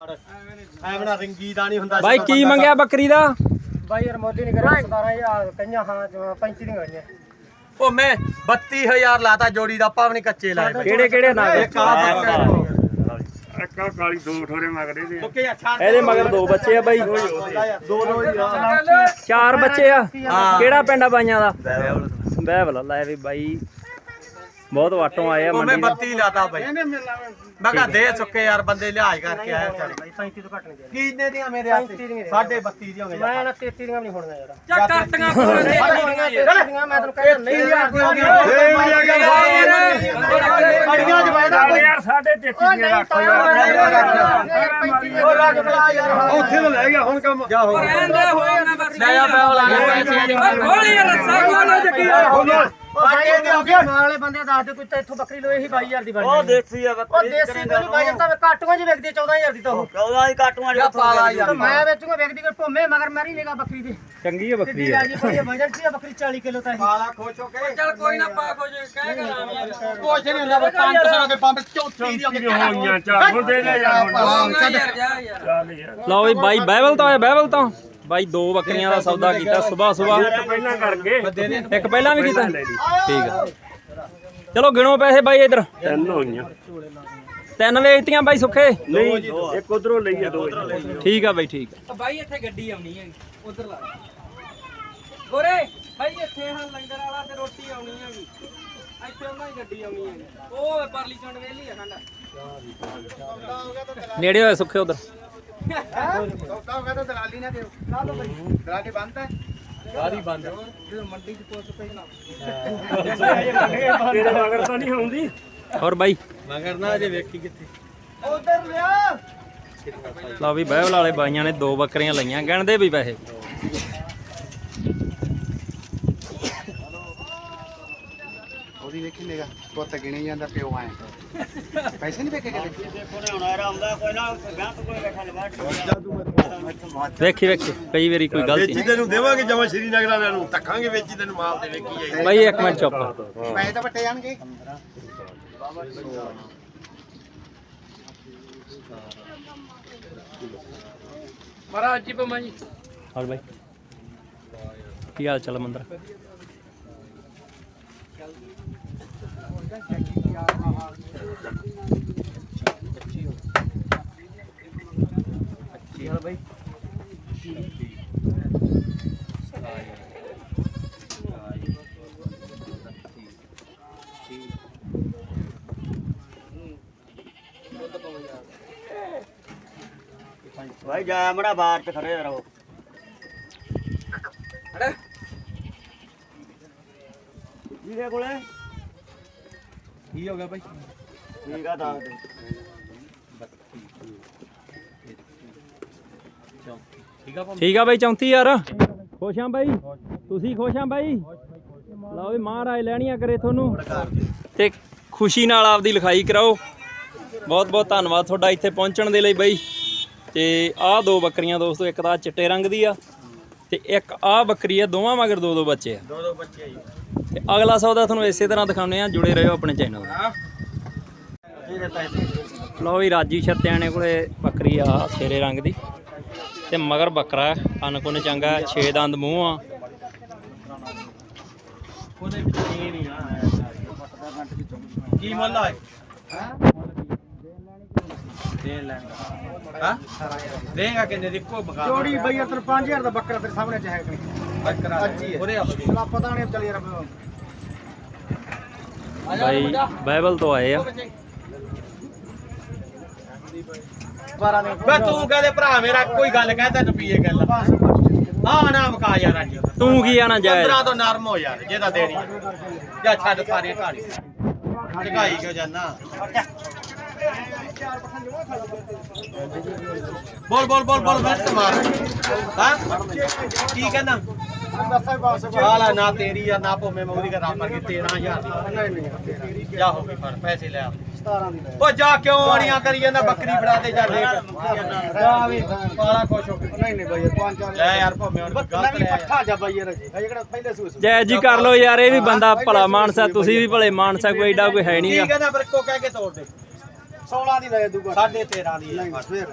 ਐਵੇਂ ਨਾ ਰਿੰਗੀ ਦਾ ਨਹੀਂ ਹੁੰਦਾ ਬਾਈ ਕੀ ਮੰਗਿਆ ਬੱਕਰੀ ਦਾ? ਬਾਈ ਯਾਰ ਮੋਦੀ ਨੇ ਕਰਿਆ 17000 ਕਈਆਂ ਹਾਂ 35 ਦੀਆਂ ਗਈਆਂ ਉਹ ਮੈਂ 32000 ਲਾਤਾ ਜੋੜੀ ਦਾ ਆਪਾਂ ਵੀ ਨਹੀਂ ਕੱਚੇ ਲਾਏ ਕਿਹੜੇ ਕਿਹੜੇ ਇੱਕ ਆ ਕਾਲੀ ਦੋ ਠੋਰੇ ਮਗਰੇ ਦੇ ਓਕੇ ਅੱਛਾ ਇਹਦੇ ਮਗਰ ਦੋ ਬੱਚੇ ਆ ਬਾਈ। ਦੋ ਦੋ ਚਾਰ ਬੱਚੇ ਆ। ਕਿਹੜਾ ਪਿੰਡ ਆ ਬਾਈਆਂ ਦਾ? ਬਹਿਬਲ ਲੈ ਵੀ ਬਾਈ। ਬਹੁਤ ਵਾਟੋਂ ਆਏ ਆ ਉਹ ਮੈਂ ਮੰਡੀ 32 ਲਾਤਾ ਬਾਈ। ਮੈਂ ਕਹਾ ਦੇ ਚੁੱਕੇ ਯਾਰ ਬੰਦੇ ਲਿਹਾਜ਼ ਕਰਕੇ ਆਏ ਵਿਚਾਰੇ। ਬਾਈ 35 ਤੋਂ ਘੱਟ ਨਹੀਂ ਦੇ ਕਿੰਨੇ ਦੀਆਂ ਮੇਰੇ 35 ਦੀਆਂ। ਸਾਢੇ 32 ਦੀਆਂ ਹੋ ਗਈਆਂ। ਮੈਂ ਨਾ 33 ਦੀਆਂ ਵੀ ਨਹੀਂ ਹੋਣੀਆਂ ਯਾਰ। ਜਾ ਕਰਤੀਆਂ ਦੀਆਂ। ਮੈਂ ਤੈਨੂੰ ਕਹਿੰਦਾ ਨਹੀਂ ਅੜੀਆਂ ਚ ਵਾਇਦਾ ਕੋਈ। ਯਾਰ ਸਾਡੇ 33 ਦੀਆਂ ਰੱਖ ਉੱਥੇ ਤੋਂ ਲੈ ਗਿਆ ਹੁਣ ਕੰਮ। ਜਾ ਹੋ ਲੈ ਆ ਮੈਂ ਵਾਲਾ ਵਾਲੇ ਬੰਦੇ ਦੱਸ ਦੇ ਕੋਈ ਤਾਂ ਇੱਥੋਂ ਬੱਕਰੀ ਲੋਏ ਸੀ 22000 ਦੀ ਬਣੀ ਉਹ ਦੇਸੀ ਆ ਬੱਕਰੀ ਉਹ ਦੇਸੀ ਕੋਈ ਬਾਈ ਤਾਂ ਕਾਟੂਆਂ ਜੀ ਵਿਕਦੀ 14000 ਦੀ ਤਾਂ ਉਹ। ਪਾਲਾ ਯਾਰ ਤਾਂ ਮੈਂ ਵੇਚੂਗਾ ਵਿਕਦੀ ਕੋਈ ਭੋਮੇ ਮਗਰ ਮੈਂ ਨਹੀਂ ਲੇਗਾ ਬੱਕਰੀ ਦੀ। ਚੰਗੀ ਆ ਬੱਕਰੀ ਕਿੱਡੀ ਆ ਰਾਜੀ ਕੋਈ ਵਜਨ ਸੀ ਬੱਕਰੀ 40 ਕਿਲੋ ਤਾਂ ਇਹ। ਪਾਲਾ ਖੁਸ਼ ਹੋ ਕੇ। ਚੱਲ ਕੋਈ ਨਾ ਪਾ ਕੁਝ ਕਹਿ ਕਰਾਂ ਕੁਝ ਨਹੀਂ ਹੁੰਦਾ 500 ਦੇ ਪੰਪ ਚੌਥੀ ਦੀ ਹੋ ਗਈ। ਹੋਈਆਂ ਚਾਰ ਹੁਣ ਦੇ ਦੇ ਯਾਰ। ਹੁਣ ਚੱਲ ਯਾਰ। ਲਓ ਵੀ ਬਾਈ ਬਹਿਬਲ ਤੋਂ ਆਏ ਬਹਿਬਲ ਤੋਂ। ਬਾਈ ਦੋ ਬੱਕਰੀਆਂ ਦਾ ਸੌਦਾ ਕੀਤਾ ਸਵੇਰ ਸਵੇਰ ਪਹਿਲਾਂ ਕਰ ਗਏ ਇੱਕ ਪਹਿਲਾਂ ਵੀ ਕੀਤਾ? ਠੀਕ ਆ। ਚਲੋ ਗਿਣੋ ਪੈਸੇ ਬਾਈ ਇਧਰ। ਤਿੰਨ ਹੋਈਆਂ ਤਿੰਨ ਵੇਚਤੀਆਂ ਬਾਈ ਸੁੱਖੇ। ਨਹੀਂ ਇੱਕ ਉਧਰੋਂ ਲਈ ਆ ਦੋ। ਠੀਕ ਆ ਬਾਈ ਠੀਕ ਆ। ਬਾਈ ਇੱਥੇ ਗੱਡੀ ਆਉਣੀ ਹੈ ਉਧਰ ਲਾ ਗੋਰੇ ਬਾਈ ਇੱਥੇ ਹਾਂ ਲੰਗਰ ਵਾਲਾ ਤੇ ਰੋਟੀ ਆਉਣੀ ਹੈਗੀ। ਇੱਥੇ ਉਹਨਾਂ ਦੀ ਗੱਡੀ ਆਉਣੀ ਹੈਗੀ। ਉਹ ਪਰਲੀ ਚੰਡ ਵੇਲੀ ਆ ਖੰਡਾ ਨੇੜੇ ਹੋਏ ਸੁੱਖੇ ਉਧਰ। ਤੇਰੇ ਮਗਰ ਤਾਂ ਨਹੀਂ ਆਉਂਦੀ। ਹੋਰ ਬਾਈ। ਮਗਰ ਨਾ ਜੇ ਵੇਖੀ ਕਿੱਥੇ। ਲਓ ਵੀ ਬਹਿਬਲ ਵਾਲੇ ਬਾਈਆਂ ਨੇ ਦੋ ਬੱਕਰੀਆਂ ਲਈਆਂ। ਗਿਣਦੇ ਵੀ ਪੈਸੇ। ਉਹਦੀ ਵੇਖੀ ਨੇਗਾ ਪੁੱਤ ਗਿਣੀ ਜਾਂਦਾ ਪਿਓ ਆਏ। ਪੈਸੇ ਨਹੀਂ ਵੇਖੇ ਕਿਤੇ ਵੇਖੀ ਵੇਖੀ ਕਈ ਵਾਰੀ ਕੋਈ ਗਲਤੀ ਵੇਚੀ ਤੈਨੂੰ ਦੇਵਾਂਗੇ ਜਮਾ ਸ਼੍ਰੀਨਗਰ ਵਾਲਿਆਂ ਨੂੰ ਧੱਕਾਂਗੇ ਵੇਚੀ ਤੈਨੂੰ ਮਾਲ ਤੇ ਵੇਖੀ ਜਾਈ। ਬਾਈ ਇੱਕ ਮਿੰਟ ਚੁੱਪ। ਪੈਸੇ ਤਾਂ ਵੱਟੇ ਜਾਣਗੇ। ਮਹਾਰਾਜ ਜੀ ਪਮਾ ਜੀ। ਹੋਰ ਬਾਈ ਕੀ ਹਾਲ ਚਾਲ ਮੰਦਰ? ਭਾਈ ਜਾ ਮੜਾ ਬਾਹਰ ਤੇ ਖੜੇ ਰਹੋ। ਵੀਰੇ ਕੋਲੇ? ਕੀ ਹੋ ਗਿਆ ਬਾਈ? ਠੀਕ ਆ ਦੱਸ ਦੇ। ਠੀਕ ਆ ਠੀਕ ਆ ਬਾਈ 34 ਯਾਰ ਖੁਸ਼ ਆ ਬਾਈ? ਤੁਸੀਂ ਖੁਸ਼ ਆ ਬਾਈ? ਲਓ ਵੀ ਮਹਾਰਾਜ ਲੈਣੀਆਂ ਕਰੇ ਤੁਹਾਨੂੰ। ਤੇ ਖੁਸ਼ੀ ਨਾਲ ਆਪਦੀ ਲਿਖਾਈ ਕਰਾਓ। ਬਹੁਤ ਬਹੁਤ ਧੰਨਵਾਦ ਤੁਹਾਡਾ ਇੱਥੇ ਪਹੁੰਚਣ ਦੇ ਲਈ ਬਾਈ। ਤੇ ਆਹ ਦੋ ਬੱਕਰੀਆਂ ਦੋਸਤੋ ਇੱਕ ਤਾਂ ਚਿੱਟੇ ਰੰਗ ਦੀ ਆ। ਤੇ ਇੱਕ ਆਹ ਬੱਕਰੀ ਆ ਦੋਵਾਂ ਮਗਰ ਦੋ ਦੋ ਬੱਚੇ ਆ। ਦੋ ਦੋ ਬੱਚੇ ਆਈ ਤੇ ਅਗਲਾ ਸੌਦਾ ਤੁਹਾਨੂੰ ਇਸੇ ਤਰ੍ਹਾਂ ਦਿਖਾਉਂਦੇ ਆ ਜੁੜੇ ਰਹੋ ਆਪਣੇ ਚੈਨਲ ਨਾਲ। ਲਓ ਵੀ ਰਾਜੀ ਛੱਤਿਆਣੇ ਕੋਲੇ ਬੱਕਰੀ ਆ ਸ਼ੇਰੇ ਰੰਗ ਦੀ। ਤੇ ਮਗਰ ਬੱਕਰਾ ਅਨਕੁਨ ਚੰਗਾ ਛੇ ਦੰਦ ਮੂੰਹ ਆ। ਆ ਕੀ ਮੁੱਲ ਆ ਦੇਣ ਲੈਣ ਹਾਂ? ਦੇਗਾ ਕਿੰਨੇ ਦੀ? ਕੋ ਬਗਾ ਜੋੜੀ ਬਈ ਤੈਨੂੰ 5000 ਦਾ ਬੱਕਰਾ ਤੇਰੇ ਸਾਹਮਣੇ ਚ ਹੈ ਕਿ ਨਹੀਂ? ਬੱਕਰਾ ਉਹਦੇ ਆ ਚਲਾ ਪਤਾ ਨਹੀਂ ਚੱਲ ਯਾਰ ਬਾਈ ਬਾਈਬਲ ਤੋਂ ਆਏ ਆ। ਬੇ ਤੂੰ ਕਹਦੇ ਭਰਾ ਮੇਰਾ ਕੋਈ ਗੱਲ ਕਹਿ ਤੈਨੂੰ ਪੀਏ ਗੱਲ। ਹਾਂ ਨਾ ਮਕਾ ਯਾਰ ਅੱਜ। ਤੂੰ ਕੀ ਆਣਾ ਜਾਇਜ਼? 15 ਤੋਂ ਨਰਮ ਹੋ ਯਾਰ ਜੇ ਤਾਂ ਦੇਣੀ ਜਾਂ ਛੱਡ ਸਾਰੀ ਢਾੜੀ ਢਕਾਈ ਕਿਉਂ ਜਾਨਾ? ਬੋਲ ਬੋਲ ਬੋਲ ਬੋਲ ਬਸ ਮਾਰ। ਹਾਂ? ਕੀ ਕਹਿੰਦਾ? ਹਾਲਾ ਨਾ ਤੇਰੀ ਆ ਨਾ ਭੋਵੇਂ ਮੌਰੀ ਦਾ ਰਾਮ ਕੇ 13000 ਦੀ। ਜਾ ਹੋ ਗਈ ਫੜ ਪੈਸੇ ਲੈ ਆ। 17 ਦੀ ਲੈ ਉਹ ਜਾ ਕਿਉਂ ਆਣੀਆਂ ਕਰੀ ਜਾਂਦਾ ਬੱਕਰੀ ਫੜਾ ਦੇ ਜਾ ਦੇ ਜਾ ਵੀ ਪਾਲਾ ਖੁਸ਼ ਹੋ ਕੇ। ਨਹੀਂ ਨਹੀਂ ਬਈ 5 ਲੈ ਯਾਰ ਭੋਵੇਂ ਹੁਣ ਗਲਤ ਲੈ ਪੱਠਾ ਜਾ ਬਈ ਯਾਰ ਜੀ ਇਹ ਕਿਹੜਾ ਪਹਿਲੇ ਸੂਸ ਜਾਇਜ਼ ਜੀ ਕਰ ਲਓ ਯਾਰ ਇਹ ਵੀ ਬੰਦਾ ਭਲਾ ਮਾਨਸਾ ਤੁਸੀਂ ਵੀ ਭਲੇ ਮਾਨਸਾ ਕੋਈ ਏਡਾ ਕੋਈ ਹੈ ਕੀ ਨਹੀਂਗਾ ਕਹਿੰਦਾ ਫਿਰ ਕੋ ਕਹਿ ਕੇ ਤੋੜ ਦੇ। 16 ਦੀ ਲੈ ਦੂਗਾ। ਸਾਢੇ 13 ਦੀ ਹੈ ਫੇਰ।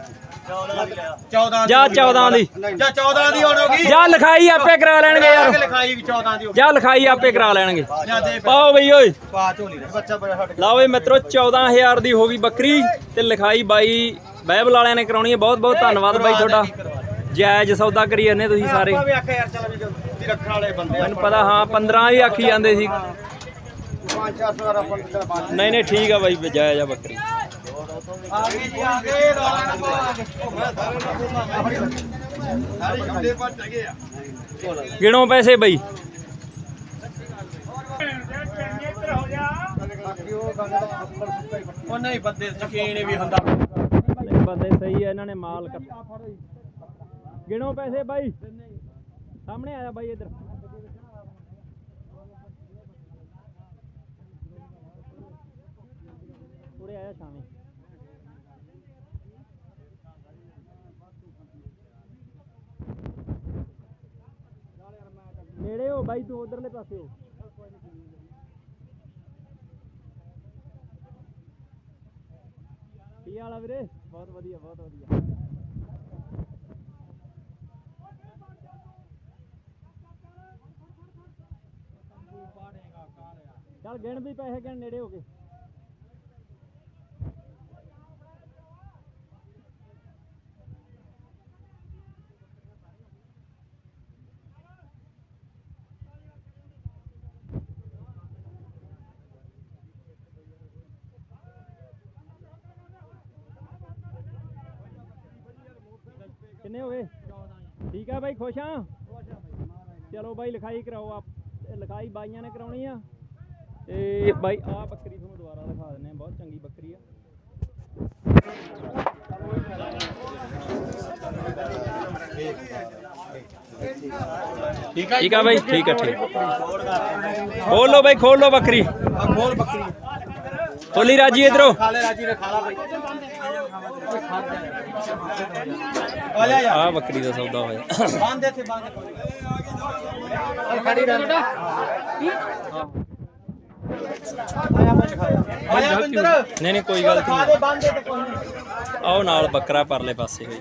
14 ਦੀ 14 ਜਾ 14 ਦੀ। ਜਾਂ 14 ਦੀ ਹੁਣ ਹੋ ਗਈ। ਜਾ ਲਿਖਾਈ ਆਪੇ ਕਰਾ ਲੈਣਗੇ ਯਾਰ। ਲਿਖਾਈ ਵੀ 14 ਦੀ ਹੋ ਜਾ ਲਿਖਾਈ ਆਪੇ ਕਰਾ ਲੈਣਗੇ। ਗਈ ਜਾਂ ਦੇ ਪਾਓ ਬਈ ਓਏ। ਪਾ ਝੋਲੀ ਦੇ ਬੱਚਾ ਬੜਾ ਹਟ ਲਓ ਬਈ ਮਿੱਤਰੋ 14000 ਦੀ ਹੋ ਗਈ ਬੱਕਰੀ ਤੇ ਲਿਖਾਈ ਬਾਈ ਬਾਈਬਲ ਵਾਲਿਆਂ ਨੇ ਕਰਾਉਣੀ ਹੈ। ਬਹੁਤ ਬਹੁਤ ਧੰਨਵਾਦ ਬਾਈ ਤੁਹਾਡਾ। ਜਾਇਜ਼ ਸੌਦਾ ਕਰੀ ਜਾਂਦੇ ਤੁਸੀਂ ਸਾਰੇ। ਆਪਾਂ ਵੀ ਆਖਿਆ ਯਾਰ ਚੱਲ ਵੀ ਜਲਦੀ ਰੱਖਣ ਵਾਲੇ ਬੰਦੇ ਆ। ਮੈਨੂੰ ਪਤਾ ਹਾਂ 15 ਹੀ ਆਖੀ ਜਾਂਦੇ ਸੀ। 5-400 ਵਾਰ ਆਪਾਂ ਨੂੰ ਬਾਅਦ ਨਹੀਂ ਨਹੀਂ ਠੀਕ ਆ ਬਾਈ ਜਾਇਜ਼ ਆ ਬੱਕਰੀ। ਗਿਣੋ ਪੈਸੇ ਬਾਈ? ਉਹ ਨਹੀਂ ਬੰਦੇ ਯਕੀਨ ਵੀ ਹੁੰਦਾ। ਨਹੀਂ ਬੰਦੇ ਸਹੀ ਆ ਇਹਨਾਂ ਨੇ ਮਾਲ ਗਿਣੋ ਪੈਸੇ ਬਾਈ? ਸਾਹਮਣੇ ਆਇਆ ਬਾਈ ਇੱਧਰ। ਉਰੇ ਆਇਆ ਸ਼ਾਮੇ। ਨੇੜੇ ਹੋ ਬਾਈ ਤੂੰ ਉਧਰਲੇ ਪਾਸੇ ਹੋ। ਕੀ ਆ ਵੀਰੇ? ਬਹੁਤ ਵਧੀਆ ਬਹੁਤ ਵਧੀਆ। ਚੱਲ ਗਿਣ ਵੀ ਪੈਸੇ ਗਿਣ ਨੇੜੇ ਹੋ ਗਏ ਕਿੰਨੇ ਹੋ ਗਏ ਠੀਕ ਆ ਬਾਈ ਖੁਸ਼ ਆ ਚਲੋ ਬਾਈ ਲਿਖਾਈ ਕਰਾਓ ਆਪ ਇਹ ਲਿਖਾਈ ਬਾਈਆਂ ਨੇ ਕਰਾਉਣੀ ਆ ਤੇ ਬਾਈ ਆ ਬੱਕਰੀ ਤੁਹਾਨੂੰ ਦੁਬਾਰਾ ਦਿਖਾ ਦਿੰਦੇ ਆ ਬਹੁਤ ਚੰਗੀ ਬੱਕਰੀ ਆ ਠੀਕ ਆ ਠੀਕ ਆ ਬਾਈ ਠੀਕ ਆ ਠੀਕ ਖੋਲ ਲੋ ਬਾਈ ਖੋਲ ਲੋ ਬੱਕਰੀ ਆ ਖੋਲ ਬੱਕਰੀ ਖੋਲੀ ਰਾਜੀ ਇਧਰੋਂ ਖਾ ਲੈ ਰਾਜੀ ਨੇ ਖਾ ਲਾ ਬਈ ਆ ਬੱਕਰੀ ਦਾ ਸੌਦਾ ਹੋਇਆ। ਬੰਦ ਇੱਥੇ ਬੰਦ। ਖੜੀ ਰਹਿ। ਆਇਆ ਪੁੱਛ ਖਾਇਆ ਆਇਆ ਬਿੰਦਰ ਨਹੀਂ ਨਹੀਂ ਕੋਈ ਗੱਲ ਨਹੀਂ। ਆਓ ਨਾਲ ਬੱਕਰਾ ਪਰਲੇ ਪਾਸੇ ਹੋਈ।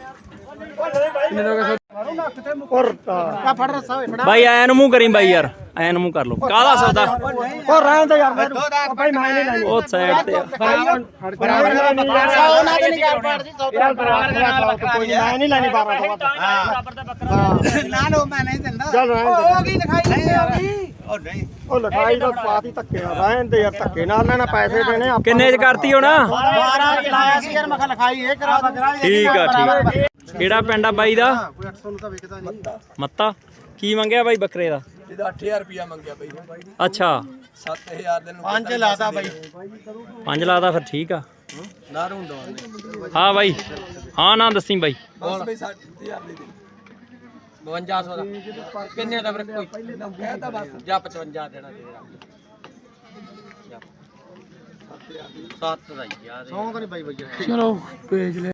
ਆ ਫੜ ਰਸਾ ਹੋਏ ਫੜਾ। ਬਾਈ ਐਨ ਮੂੰਹ ਕਰੀ ਬਾਈ ਯਾਰ। ਐਨ ਮੂੰਹ ਕਰ ਲੋ ਕਾਹਦਾ ਸੌਦਾ ਉਹ ਰਹਿਣ ਦੇ ਯਾਰ ਮੈਨੂੰ ਭਾਈ ਮੈਂ ਨਹੀਂ ਲੈਣੀ ਉਹ ਸਾਈਡ ਤੇ ਆ। ਬਰਾਬਰ ਦਾ ਨਹੀਂ ਯਾਰ ਉਹਨਾਂ ਦੇ ਨਹੀਂ ਗੱਲ ਪੜਦੀ ਬਰਾਬਰ ਦਾ ਕੋਈ ਨਹੀਂ ਮੈਂ ਨਹੀਂ ਲੈਣੀ 12 ਤੋਂ ਵੱਧ ਨਾ ਲੋ ਮੈਂ ਨਹੀਂ ਦਿੰਦਾ। ਚੱਲ ਰਹਿਣ ਦੇ। ਹੋ ਗਈ ਲਿਖਾਈ ਨਹੀਂ ਹੋ ਗਈ। ਉਹ ਨਹੀਂ। ਉਹ ਲਿਖਾਈ ਦਾ ਪਾਤੀ ਧੱਕੇ ਨਾਲ। ਰਹਿਣ ਦੇ ਯਾਰ ਧੱਕੇ ਨਾਲ ਲੈਣਾ ਪੈਸੇ ਦੇਣੇ ਆਪਾਂ ਕਿੰਨੇ ਚ ਕਰਤੀ ਹੁਣ? 12 ਚਲਾਇਆ ਸੀ ਯਾਰ ਮੈਂ ਕਿਹਾ ਲਿਖਾਈ ਇਹ ਕਰਾ ਠੀਕ ਆ ਠੀਕ ਆ। ਕਿਹੜਾ ਪਿੰਡ ਆ ਬਾਈ ਦਾ? ਕੋਈ 800 ਨੂੰ ਤਾਂ ਵਿਕਦਾ ਨਹੀਂ। ਮੱਤਾ। ਕੀ ਮੰਗਿਆ ਬਾਈ ਬੱਕਰੇ ਦਾ? ਇਹਦਾ 8000 ਰੁਪਿਆ ਮੰਗਿਆ ਬਈ ਅੱਛਾ। 7000 ਦੇ ਨੂੰ ਪੰਜ ਲਾਦਾ ਬਾਈ। ਪੰਜ ਲਾਦਾ ਫਿਰ ਠੀਕ ਆ। ਨਾ ਰੁੰਦੋ ਹਾਂ ਬਾਈ। ਹਾਂ ਨਾ ਦੱਸੀ ਬਾਈ। ਬਸ ਬਈ 7000 ਦੇ ਦੇ। 5200 ਦਾ। ਕਿੰਨੇ ਦਾ ਫਿਰ ਕੋਈ? ਕਹਿਤਾ ਬਸ। ਜਾਂ 55 ਦੇਣਾ ਤੇਰਾ 7 ਦਾ ਹੀ ਯਾਰ ਸੌਂ ਤਾਂ ਨਹੀਂ ਬਾਈ ਬਈਆ